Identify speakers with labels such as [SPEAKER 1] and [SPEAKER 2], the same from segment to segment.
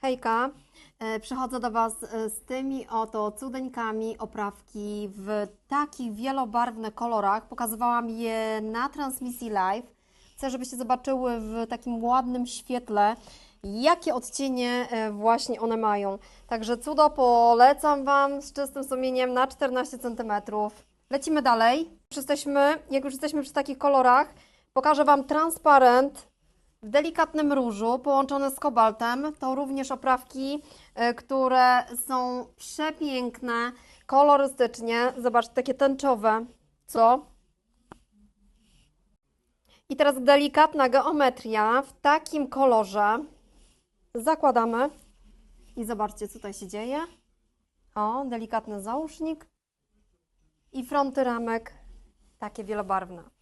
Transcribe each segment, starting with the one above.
[SPEAKER 1] Hejka, E, przychodzę do Was e, z tymi oto cudeńkami oprawki w takich wielobarwnych kolorach. Pokazywałam je na transmisji live. Chcę, żebyście zobaczyły w takim ładnym świetle, jakie odcienie e, właśnie one mają. Także cudo polecam Wam z czystym sumieniem na 14 cm. Lecimy dalej. Jesteśmy, jak już jesteśmy przy takich kolorach, pokażę Wam transparent w delikatnym różu połączone z kobaltem. To również oprawki, e, które są przepiękne, kolorystycznie. Zobaczcie, takie tęczowe. Co? I teraz delikatna geometria w takim kolorze. Zakładamy i zobaczcie, co tutaj się dzieje. O, delikatny załóżnik i fronty ramek takie wielobarwne.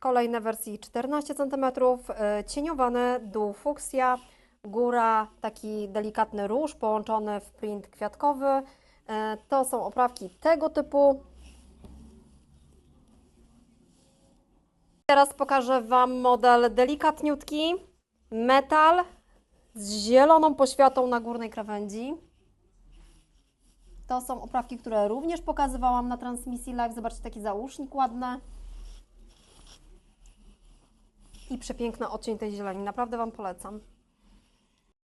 [SPEAKER 1] Kolejne wersji 14 cm, e, cieniowane, dół fuksja, góra taki delikatny róż połączony w print kwiatkowy. E, To są oprawki tego typu. Teraz pokażę Wam model delikatniutki, metal z zieloną poświatą na górnej krawędzi. To są oprawki, które również pokazywałam na transmisji live. Zobaczcie, taki załóżnik ładny i przepiękny odcień tej zieleni. Naprawdę Wam polecam.